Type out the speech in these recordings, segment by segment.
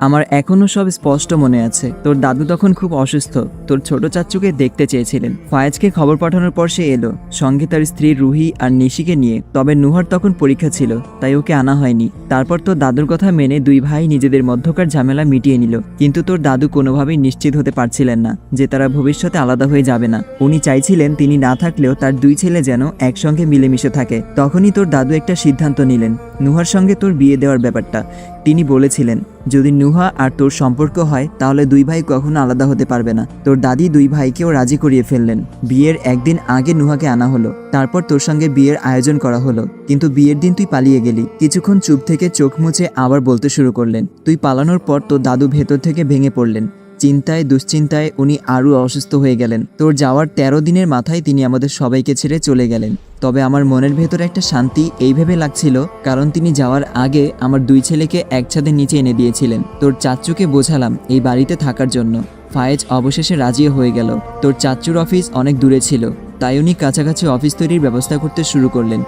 আমার এখনও সব স্পষ্ট মনে আছে। তোর দাদু তখন খুব অসুস্থ। তোর ছোট চাচ্চুকে দেখতে চেয়েছিলেন। ফায়েজকে খবর পাঠানোর পর সে এলো। সঙ্গে তার স্ত্রী রুহি আর নিশিকে নিয়ে। তবে নুহার তখন পরীক্ষা ছিল, তাই ওকে আনা হয়নি। তারপর তোর দাদুর কথা মেনে দুই ভাই নিজেদের মধ্যকার ঝামেলা মিটিয়ে নিল। কিন্তু তোর দাদু কোনোভাবেই নিশ্চিত হতে পারছিলেন না যে তারা ভবিষ্যতে আলাদা হয়ে যাবে না। উনি চাইছিলেন তিনি না থাকলেও তার দুই ছেলে যেন একসঙ্গে মিলেমিশে থাকে। তখনই তোর দাদু একটা সিদ্ধান্ত নিলেন। নুহার সঙ্গে তোর বিয়ে দেওয়ার ব্যাপারটা। তিনি বলেছিলেন, যদি নুহা আর তোর সম্পর্ক হয়, তাহলে দুই ভাই কখনো আলাদা হতে পারবে না। তোর দাদি দুই ভাইকেও রাজি করিয়ে ফেললেন। বিয়ের একদিন আগে নুহাকে আনা হলো। তারপর তোর সঙ্গে বিয়ের আয়োজন করা হলো। কিন্তু বিয়ের দিন তুই পালিয়ে গেলি। কিছুক্ষণ চুপ থেকে চোখ মুছে আবার বলতে শুরু করলেন। তুই পালানোর পর তোর দাদু ভেতর থেকে ভেঙে পড়লেন। চিন্তায়, দুশ্চিন্তায় উনি আরও অসুস্থ হয়ে গেলেন। তোর যাওয়ার তেরো দিনের মাথায় তিনি আমাদের সবাইকে ছেড়ে চলে গেলেন। তবে আমার মনের ভেতরে একটা শান্তি এইভাবে লাগছিল, কারণ তিনি যাওয়ার আগে আমার দুই ছেলেকে এক ছাদের নিচে এনে দিয়েছিলেন। তোর চাচ্চুকে বোঝালাম এই বাড়িতে থাকার জন্য। ফায়েজ অবশেষে রাজিও হয়ে গেল। তোর চাচ্চুর অফিস অনেক দূরে ছিল। তাই উনি কাছাকাছি অফিস তৈরির ব্যবস্থা করতে শুরু করলেন।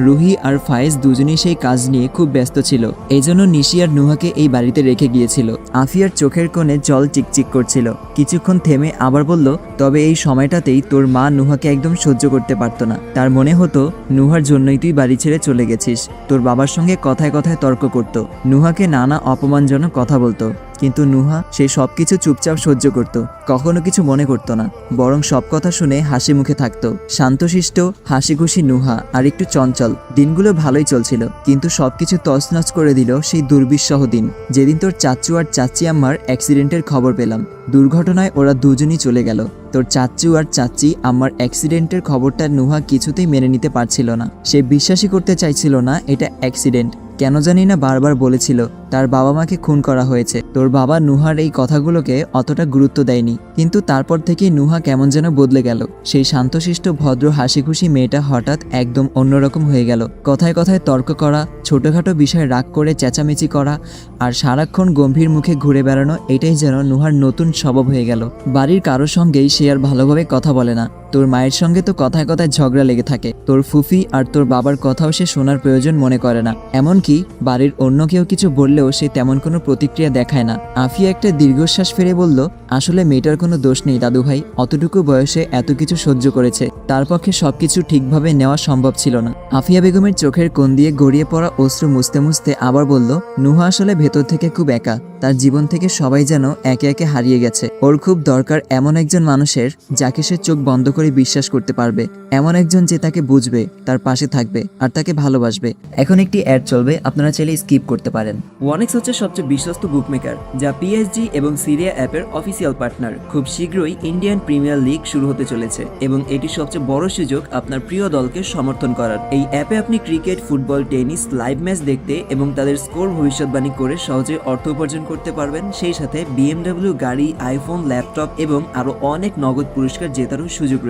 রুহি আর ফায়েজ দুজনেই সেই কাজ নিয়ে খুব ব্যস্ত ছিল। এই জন্য নিশি আর নুহাকে এই বাড়িতে রেখে গিয়েছিল। আফিয়ার চোখের কোণে জল চিকচিক করছিল। কিছুক্ষণ থেমে আবার বলল, তবে এই সময়টাতেই তোর মা নুহাকে একদম সহ্য করতে পারতো না। তার মনে হতো, নুহার জন্যই তুই বাড়ি ছেড়ে চলে গেছিস। তোর বাবার সঙ্গে কথায় কথায় তর্ক করত। নুহাকে নানা অপমানজনক কথা বলতো। কিন্তু নুহা সে সবকিছু চুপচাপ সহ্য করত, কখনো কিছু মনে করত না, বরং সব কথা শুনে হাসি মুখে থাকত। শান্তশিষ্ট হাসি খুশি নুহা আর একটু চঞ্চল, দিনগুলো ভালোই চলছিল, কিন্তু সবকিছু তছনছ করে দিল সেই দুর্বিশ্বহ দিন। যেদিন তোর চাচু আর চাচি আম্মার অ্যাক্সিডেন্টের খবর পেলাম, দুর্ঘটনায় ওরা দুজনই চলে গেল। তোর চাচ্চু আর চাচি আমার অ্যাক্সিডেন্টের খবরটা নুহা কিছুতেই মেনে নিতে পারছিল না। সে বিশ্বাসই করতে চাইছিল না এটা অ্যাক্সিডেন্ট। কেন জানি না বারবার বলেছিল, তার বাবা মাকে খুন করা হয়েছে। তোর বাবা নুহার এই কথাগুলোকে অতটা গুরুত্ব দেয়নি। কিন্তু তারপর থেকে নুহা কেমন যেন বদলে গেল। সেই শান্তশিষ্ট, ভদ্র হাসি খুশি মেয়েটা হঠাৎ একদম অন্যরকম হয়ে গেল। কথায় কথায় তর্ক করা, ছোটোখাটো বিষয়ে রাগ করে চেঁচামেচি করা আর সারাক্ষণ গম্ভীর মুখে ঘুরে বেড়ানো, এটাই যেন নুহার নতুন স্বভাব হয়ে গেল। বাড়ির কারও সঙ্গেই সে আর ভালোভাবে কথা বলে না। তোর মায়ের সঙ্গে তো কথায় কথায় ঝগড়া লেগে থাকে। তোর ফুফি আর তোর বাবার কথাও সে শোনার প্রয়োজন মনে করে না। এমনকি বাড়ির অন্য কেউ কিছু বললেও সে তেমন কোনো প্রতিক্রিয়া দেখায় না। আফিয়া একটা দীর্ঘশ্বাস ফেরে বলল, আসলে মেয়েটার কোনো দোষ নেই দাদু ভাই অতটুকু বয়সে এত কিছু সহ্য করেছে। তার পক্ষে সবকিছু ঠিকভাবে নেওয়া সম্ভব ছিল না। আফিয়া বেগমের চোখের কোণ দিয়ে গড়িয়ে পড়া অশ্রু মুছতে মুছতে আবার বলল, নুহা আসলে ভেতর থেকে খুব একা। তার জীবন থেকে সবাই যেন একে একে হারিয়ে গেছে। ওর খুব দরকার এমন একজন মানুষের, যাকে সে চোখ বন্ধ করে বিশ্বাস করতে পারবে। এমন একজন যে তাকে বুঝবে, তার পাশে থাকবে আর তাকে ভালোবাসবে। এখন একটি অ্যাড চলবে, আপনারা চাইলে স্কিপ করতে পারেন। ওয়ানেক্স হচ্ছে সবচেয়ে বিশ্বস্ত বুকমেকার যা পিএসজি এবং সিরিয়া অ্যাপের অফিসিয়াল পার্টনার খুব শীঘ্রই ইন্ডিয়ান প্রিমিয়ার লিগ শুরু হতে চলেছে এবং এটি সবচেয়ে বড় সুযোগ আপনার প্রিয় দলকে সমর্থন করার। এই অ্যাপে আপনি cricket football tennis live match দেখতে এবং তাদের স্কোর ভবিষ্যৎবাণী করে সহজে অর্থ উপার্জন করতে পারবেন। সেই সাথে বিএমডব্লিউ গাড়ি আইফোন ল্যাপটপ এবং আরও অনেক নগদ পুরস্কার জেতারও সুযোগ রয়েছে।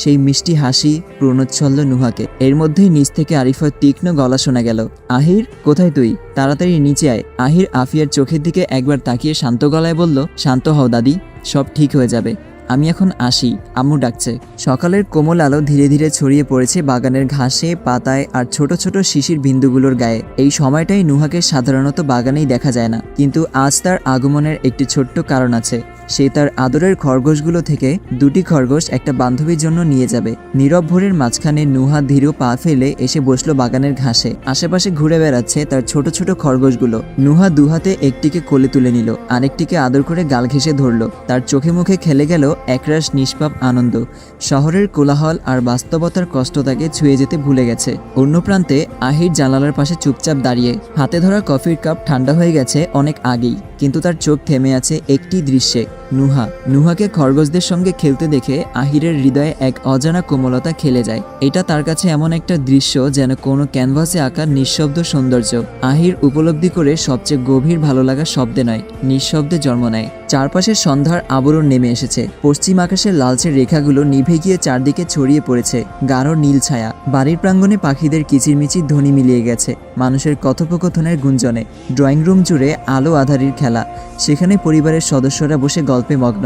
সেই মিষ্টি হাসি প্রণোচ্ছল্ল নুহাকে। এর মধ্যেই নিচ থেকে আরিফার তীক্ষ্ণ গলা শোনা গেল। আহির, কোথায় তুই? তাড়াতাড়ি নিচে আয়। আহির আফিয়ার চোখের দিকে একবার তাকিয়ে শান্ত গলায় বলল, শান্ত হও দাদি, সব ঠিক হয়ে যাবে। আমি এখন আসি, আম্মু ডাকছে। সকালের কোমল আলো ধীরে ধীরে ছড়িয়ে পড়েছে বাগানের ঘাসে, পাতায় আর ছোট ছোট শিশির বিন্দুগুলোর গায়ে। এই সময়টাই নুহাকে সাধারণত বাগানেই দেখা যায় না। কিন্তু আজ তার আগমনের একটি ছোট্ট কারণ আছে। সে তার আদরের খরগোশগুলো থেকে দুটি খরগোশ একটা বান্ধবীর জন্য নিয়ে যাবে। নীরব ভোরের মাঝখানে নুহা ধীর পা ফেলে এসে বসল বাগানের ঘাসে। আশেপাশে ঘুরে বেড়াচ্ছে তার ছোট ছোট খরগোশগুলো। নুহা দুহাতে একটিকে কোলে তুলে নিল, আরেকটিকে আদর করে গাল ঘেঁষে ধরলো। তার চোখে মুখে খেলে গেল একরাশ, নিষ্পাপ, আনন্দ। শহরের কোলাহল আর বাস্তবতার কষ্ট তাকে ছুঁয়ে যেতে ভুলে গেছে। অন্য প্রান্তে আহির জানালার পাশে চুপচাপ দাঁড়িয়ে, হাতে ধরা কফির কাপ ঠান্ডা হয়ে গেছে অনেক আগেই। কিন্তু তার চোখ থেমে আছে একটি দৃশ্যে। নুহা। নুহাকে খরগোশদের সঙ্গে খেলতে দেখে আহিরের হৃদয়ে এক অজানা কোমলতা খেলে যায়। এটা তার কাছে এমন একটা দৃশ্য যেন কোনো ক্যানভাসে আঁকা নিঃশব্দ সৌন্দর্য। আহির উপলব্ধি করে সবচেয়ে গভীর ভালো লাগা শব্দে নয়, নিঃশব্দে জন্ম নেয়। চারপাশের সন্ধ্যার আবরণ নেমে এসেছে। পশ্চিম আকাশের লালচে রেখাগুলো নিভে গিয়ে চারদিকে ছড়িয়ে পড়েছে। গাঢ় নীল ছায়া। বাড়ির প্রাঙ্গণে পাখিদের কিচিরমিচির ধ্বনি মিলিয়ে গেছে। মানুষের কথোপকথনের গুঞ্জনে ড্রয়িং রুম জুড়ে আলো আধারির খেলা। সেখানে পরিবারের সদস্যরা বসে গল্পে মগ্ন।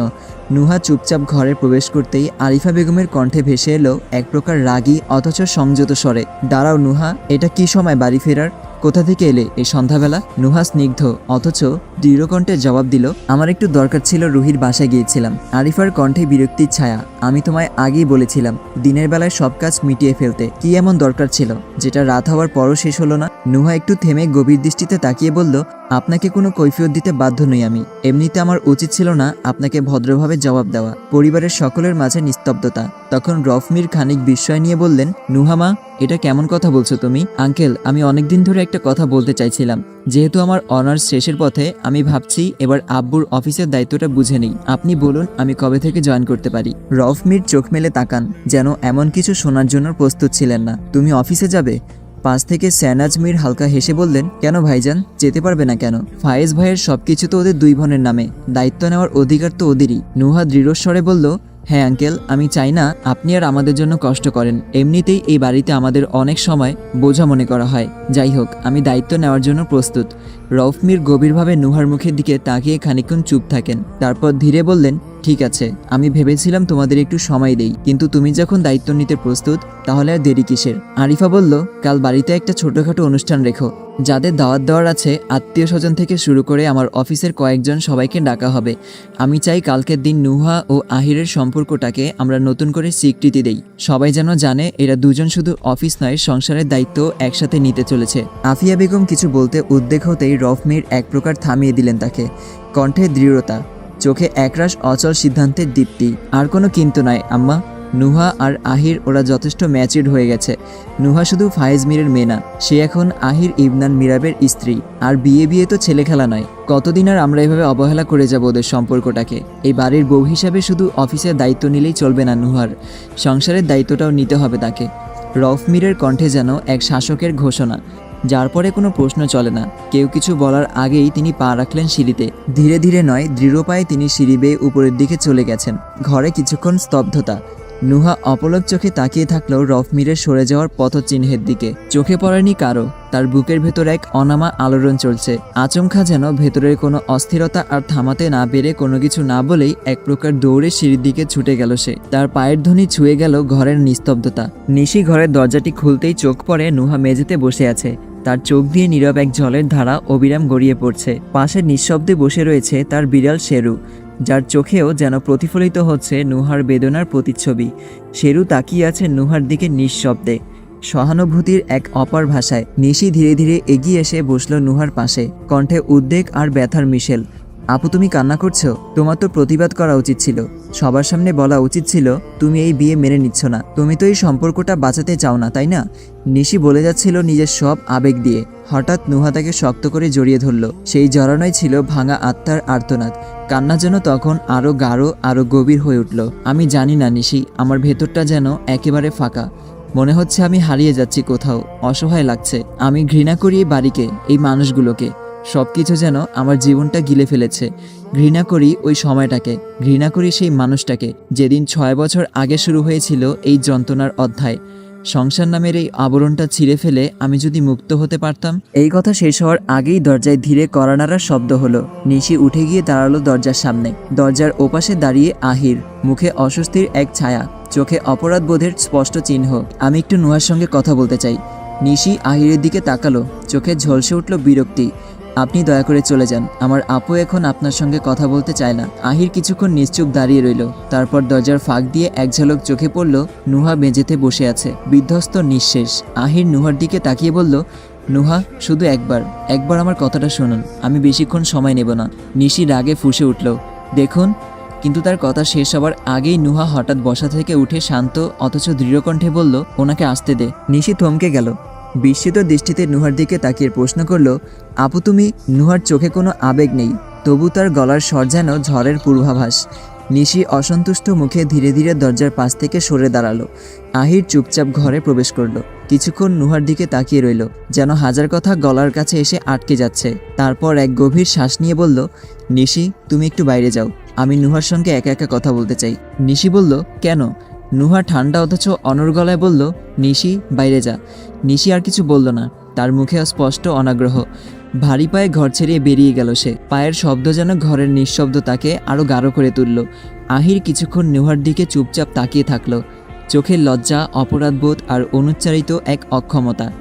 নুহা চুপচাপ ঘরে প্রবেশ করতেই আরিফা বেগমের কণ্ঠে ভেসে এলো এক প্রকার রাগী, অথচ সংযত স্বরে। দাঁড়াও নুহা, এটা কি সময় বাড়ি ফেরার? কোথা থেকে এলে এই সন্ধ্যাবেলা? নুহা স্নিগ্ধ, অথচ দৃঢ়কণ্ঠে জবাব দিল, আমার একটু দরকার ছিল, রুহির বাসায় গিয়েছিলাম। আরিফার কণ্ঠে বিরক্তির ছায়া, আমি তোমায় আগেই বলেছিলাম, দিনের বেলায় সব কাজ মিটিয়ে ফেলতে। কি এমন দরকার ছিল, যেটা রাত হওয়ার পরও শেষ হলো না? নুহা একটু থেমে গভীর দৃষ্টিতে তাকিয়ে বলল, আপনাকে কোনো কৈফিয়ত দিতে বাধ্য নই আমি। এমনিতে আমার উচিত ছিল না আপনাকে ভদ্রভাবে জবাব দেওয়া? পরিবারের সকলের মাঝে নিস্তব্ধতা। তখন রফমির খানিক বিস্ময় নিয়ে বললেন নুহামা এটা কেমন কথা বলছো তুমি? আঙ্কেল, আমি অনেকদিন ধরে একটা কথা বলতে চাইছিলাম। যেহেতু আমার অনার্স শেষের পথে, আমি ভাবছি এবার আব্বুর অফিসের দায়িত্বটা বুঝে নেই। আপনি বলুন, আমি কবে থেকে জয়েন করতে পারি? রফমির চোখ মেলে তাকান, যেন এমন কিছু শোনার জন্য প্রস্তুত ছিলেন না। তুমি অফিসে যাবে? পাশ থেকে স্যানাজ মির হালকা হেসে বললেন, কেন ভাইজান? যেতে পারবে না কেন? ফায়েজ ভাইয়ের সবকিছু তো ওদের দুই বোনের নামে। দায়িত্ব নেওয়ার অধিকার তো ওদেরই। নুহা দৃঢ়স্বরে বলল হ্যাঁ আঙ্কেল, আমি চাই না আপনি আর আমাদের জন্য কষ্ট করেন। এমনিতেই এই বাড়িতে আমাদের অনেক সময় বোঝা মনে করা হয়। যাই হোক, আমি দায়িত্ব নেওয়ার জন্য প্রস্তুত। রফমির গভীরভাবে নুহার মুখের দিকে তাকিয়ে খানিকক্ষণ চুপ থাকেন। তারপর ধীরে বললেন, ঠিক আছে, আমি ভেবেছিলাম তোমাদের একটু সময় দেই, কিন্তু তুমি যখন দায়িত্ব নিতে প্রস্তুত, তাহলে আর দেরি কিসের? আরিফা বলল, কাল বাড়িতে একটা ছোটখাটো অনুষ্ঠান রেখো, যাদের দাওয়াত দেওয়ার আছে আত্মীয় স্বজন থেকে শুরু করে আমার অফিসের কয়েকজন সবাইকে ডাকা হবে। আমি চাই কালকের দিন নুহা ও আহিরের সম্পর্কটাকে আমরা নতুন করে স্বীকৃতি দেই। সবাই যেন জানে, এরা দুজন শুধু অফিস নয়, সংসারের দায়িত্ব একসাথে নিতে চলেছে। আফিয়া বেগম কিছু বলতে উদ্বেগ হতেই রফমির এক প্রকার থামিয়ে দিলেন তাকে। কণ্ঠে দৃঢ়তা, চোখে একরাশ অচল সিদ্ধান্তের দীপ্তি। আর কোনো কিন্তু নয়, আম্মা, নুহা আর আহির ওরা যথেষ্ট ম্যাচিড হয়ে গেছে। নুহা শুধু ফায়েজ মিরের মেয়ে না, সে এখন আহির ইবনান মিরাবের স্ত্রী। আর বিয়ে বিয়ে তো ছেলে খেলা নয়। কতদিন আর আমরা এভাবে অবহেলা করে যাব ওদের সম্পর্কটাকে? এই বাড়ির বউ হিসাবে শুধু অফিসের দায়িত্ব নিলেই চলবে না নুহার। সংসারের দায়িত্বটাও নিতে হবে তাকে। রফ মিরের কণ্ঠে যেন এক শাসকের ঘোষণা। যার পরে কোনো প্রশ্ন চলে না। কেউ কিছু বলার আগেই তিনি পা রাখলেন সিঁড়িতে। ধীরে ধীরে নয়, দৃঢ় পায়ে তিনি সিঁড়ি বেয়ে উপরের দিকে চলে গেছেন। ঘরে কিছুক্ষণ স্তব্ধতা। নুহা অপলক চোখে তাকিয়ে থাকলেও রফমিরের সরে যাওয়ার পথচিহ্নের দিকে। চোখে পড়েনি কারও। তার বুকের ভেতর এক অনামা আলোড়ন চলছে। আচমকা যেন ভেতরের কোনো অস্থিরতা আর থামাতে না পেরে কোনো কিছু না বলেই এক প্রকার দৌড়ে সিঁড়ির দিকে ছুটে গেল সে। তার পায়ের ধ্বনি ছুঁয়ে গেল ঘরের নিস্তব্ধতা। নিশি ঘরের দরজাটি খুলতেই চোখ পড়ে নুহা মেঝেতে বসে আছে। তার চোখ দিয়ে নীরব এক জলের ধারা অবিরাম গড়িয়ে পড়ছে। পাশে নিঃশব্দে বসে রয়েছে তার বিড়াল শেরু, যার চোখেও যেন প্রতিফলিত হচ্ছে নুহার বেদনার প্রতিচ্ছবি। শেরু তাকিয়ে আছে নুহার দিকে নিঃশব্দে। সহানুভূতির এক অপার ভাষায় নিশি ধীরে ধীরে এগিয়ে এসে বসল নুহার পাশে। কণ্ঠে উদ্বেগ আর ব্যথার মিশেল। আপু তুমি কান্না করছ? তোমার তো প্রতিবাদ করা উচিত ছিল। সবার সামনে বলা উচিত ছিল, তুমি এই বিয়ে মেনে নিচ্ছ না। তুমি তো এই সম্পর্কটা বাঁচাতে চাও না, তাই না? নিশি বলে যাচ্ছিল নিজের সব আবেগ দিয়ে। হঠাৎ নুহা তাকে শক্ত করে জড়িয়ে ধরল। সেই জড়ানোই ছিল ভাঙা আত্মার আর্তনাদ। কান্না যেন তখন আরও গাঢ় আরও গভীর হয়ে উঠল। আমি জানি না, নিশি, আমার ভেতরটা যেন একেবারে ফাঁকা। মনে হচ্ছে আমি হারিয়ে যাচ্ছি কোথাও। অসহায় লাগছে। আমি ঘৃণা করি বাড়িকে, এই মানুষগুলোকে। সব কিছু যেন আমার জীবনটা গিলে ফেলেছে। ঘৃণা করি ওই সময়টাকে, ঘৃণা করি সেই মানুষটাকে, যেদিন ছয় বছর আগে শুরু হয়েছিল এই যন্ত্রণার অধ্যায়। সংসার নামের এই আবরণটা ছিঁড়ে ফেলে আমি যদি মুক্ত হতে পারতাম? এই কথা শেষ হওয়ার আগেই দরজায় ধীরে করানারার শব্দ হলো। নিশি উঠে গিয়ে দাঁড়াল দরজার সামনে। দরজার ওপাশে দাঁড়িয়ে আহির, মুখে অস্বস্তির এক ছায়া, চোখে অপরাধ বোধের স্পষ্ট চিহ্ন। আমি একটু নুহার সঙ্গে কথা বলতে চাই। নিশি আহিরের দিকে তাকালো, চোখে ঝলসে উঠল বিরক্তি। আপনি দয়া করে চলে যান। আমার আপু এখন আপনার সঙ্গে কথা বলতে চায় না। আহির কিছুক্ষণ নিশ্চুপ দাঁড়িয়ে রইল। তারপর দরজার ফাঁক দিয়ে এক ঝলক চোখে পড়ল নুহা মেঝেতে বসে আছে। বিধ্বস্ত নিঃশেষ। আহির নুহার দিকে তাকিয়ে বলল, নুহা, শুধু একবার। একবার আমার কথাটা শুনুন। আমি বেশিক্ষণ সময় নেব না। নিশি রাগে ফুসে উঠল। দেখুন, কিন্তু তার কথা শেষ হবার আগেই নুহা হঠাৎ বসা থেকে উঠে শান্ত, অথচ দৃঢ়কণ্ঠে বলল, ওনাকে আসতে দে। নিশি থমকে গেল। বিস্মিত দৃষ্টিতে নুহার দিকে তাকিয়ে প্রশ্ন করল, আপু, তুমি নুহার চোখে কোনো আবেগ নেই। তবু তার গলার স্বর যেন ঝড়ের পূর্বাভাস। নিশি অসন্তুষ্ট মুখে ধীরে ধীরে দরজার পাশ থেকে সরে দাঁড়াল। আহির চুপচাপ ঘরে প্রবেশ করল। কিছুক্ষণ নুহার দিকে তাকিয়ে রইল, যেন হাজার কথা গলার কাছে এসে আটকে যাচ্ছে। তারপর এক গভীর শ্বাস নিয়ে বলল, নিশি, তুমি একটু বাইরে যাও। আমি নুহার সঙ্গে একা একা কথা বলতে চাই। নিশি বলল, কেন? নুহা ঠান্ডা অথচ অনর গলায় বলল, নিশি, বাইরে যা। নিশি আর কিছু বলল না। তার মুখে স্পষ্ট অনাগ্রহ। ভারী পায়ে ঘর ছেড়ে বেরিয়ে গেল সে। পায়ের শব্দ যেন ঘরের নিঃশব্দ তাকে আরও গাঢ় করে তুলল। আহির কিছুক্ষণ নুহার দিকে চুপচাপ তাকিয়ে থাকল। চোখের লজ্জা, অপরাধবোধ আর অনুচ্চারিত এক অক্ষমতা।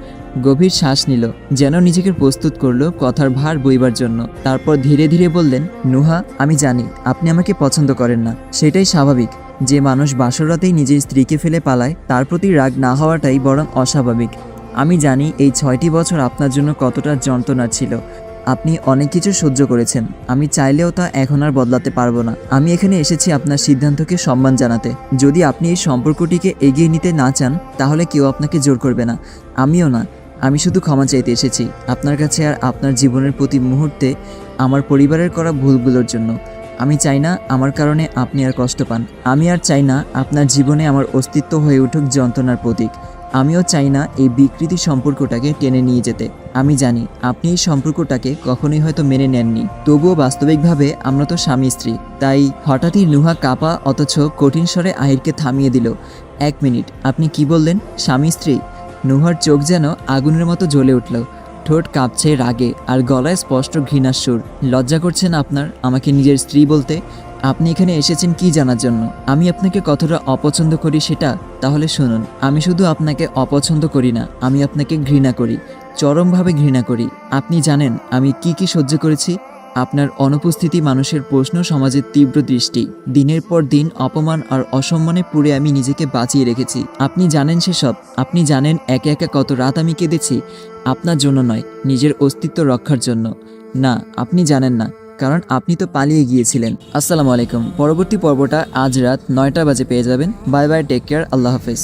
গভীর শ্বাস নিল, যেন নিজেকে প্রস্তুত করল কথার ভার বইবার জন্য। তারপর ধীরে ধীরে বললেন, নুহা, আমি জানি, আপনি আমাকে পছন্দ করেন না। সেটাই স্বাভাবিক। যে মানুষ বাসরাতেই নিজের স্ত্রীকে ফেলে পালায়, তার প্রতি রাগ না হওয়াটাই বরং অস্বাভাবিক। আমি জানি এই ছয়টি বছর আপনার জন্য কতটা যন্ত্রণা ছিল। আপনি অনেক কিছু সহ্য করেছেন। আমি চাইলেও তা এখন আর বদলাতে পারব না। আমি এখানে এসেছি আপনার সিদ্ধান্তকে সম্মান জানাতে। যদি আপনি এই সম্পর্কটিকে এগিয়ে নিতে না চান, তাহলে কেউ আপনাকে জোর করবে না। আমিও না। আমি শুধু ক্ষমা চাইতে এসেছি। আপনার কাছে আর আপনার জীবনের প্রতি মুহূর্তে আমার পরিবারের করা ভুলগুলোর জন্য। আমি চাই না আমার কারণে আপনি আর কষ্ট পান। আমি আর চাই না আপনার জীবনে আমার অস্তিত্ব হয়ে উঠুক যন্ত্রণার প্রতীক। আমিও চাই না এই বিকৃতি সম্পর্কটাকে টেনে নিয়ে যেতে। আমি জানি আপনি এই সম্পর্কটাকে কখনোই হয়তো মেনে নেননি। তবুও বাস্তবিকভাবে আমরা তো স্বামী স্ত্রী, তাই হঠাৎই নুহা কাপা অথচ কঠিন স্বরে আহিরকে থামিয়ে দিল। এক মিনিট, আপনি কি বললেন? স্বামী স্ত্রী? নুহার চোখ যেন আগুনের মতো জ্বলে উঠল। ঠোঁট কাঁপছে রাগে আর গলায় স্পষ্ট ঘৃণার সুর। লজ্জা করছেন আপনার? আমাকে নিজের স্ত্রী বলতে? আপনি এখানে এসেছেন কি জানার জন্য? আমি আপনাকে কতটা অপছন্দ করি সেটা? তাহলে শুনুন, আমি শুধু আপনাকে অপছন্দ করি না, আমি আপনাকে ঘৃণা করি, চরমভাবে ঘৃণা করি। আপনি জানেন আমি কি কি সহ্য করেছি? আপনার অনুপস্থিতি মানুষের প্রশ্ন সমাজের তীব্র দৃষ্টি। দিনের পর দিন অপমান আর অসম্মানে পুড়ে আমি নিজেকে বাঁচিয়ে রেখেছি। আপনি জানেন সেসব। আপনি জানেন একে একে কত রাত আমি কেঁদেছি। আপনার জন্য নয়, নিজের অস্তিত্ব রক্ষার জন্য। না, আপনি জানেন না, কারণ আপনি তো পালিয়ে গিয়েছিলেন। আসসালামু আলাইকুম। পরবর্তী পর্বটা আজ রাত নয়টা বাজে পেয়ে যাবেন। বাই বাই, টেক কেয়ার, আল্লাহ হাফেজ।